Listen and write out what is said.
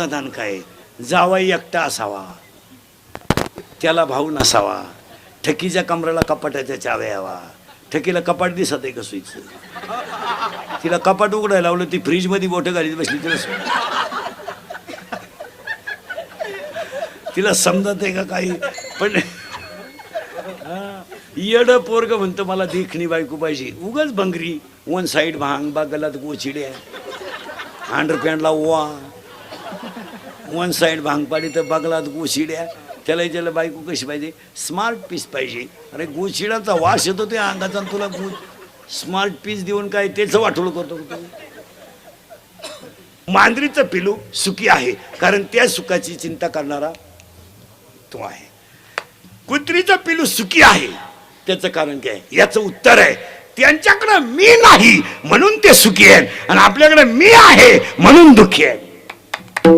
समाधान काय? जावाई एकटा असावा. त्याला भाऊ नसावा. ठकीच्या कमराला कपाटाच्या चाव्या यावा. ठकीला कपाट दिसत आहे का सुईचं तिला कपाट उघडायला लावलं ती फ्रीजमध्ये बोटं घालीत बसली तिला तिला समजत आहे का काही? पण येड पोरग म्हणतं मला देखणी बायको पाहिजे. उगाच भंगरी. वन साईड भांग बा गलात गोचिड्या. अंडरपॅन्टला ओवा. वन साईड भांग पाडी तर बगलात गोशिड्या. त्याला त्याला बायको कशी पाहिजे? स्मार्ट पीस पाहिजे. अरे गोशिडाचा वास येतो त्या अंगाचा तुला गो स्मार्ट पीस देऊन काय त्याचं वाटोळ करतो तू? मांजरीचं पिलू सुखी आहे कारण त्या सुखाची चिंता करणारा तो आहे. कुत्रीचं पिलू सुखी आहे. त्याचं कारण काय? याचं उत्तर आहे त्यांच्याकडे मी नाही म्हणून ते सुखी आहेत. आणि आपल्याकडे मी आहे म्हणून दुःखी आहे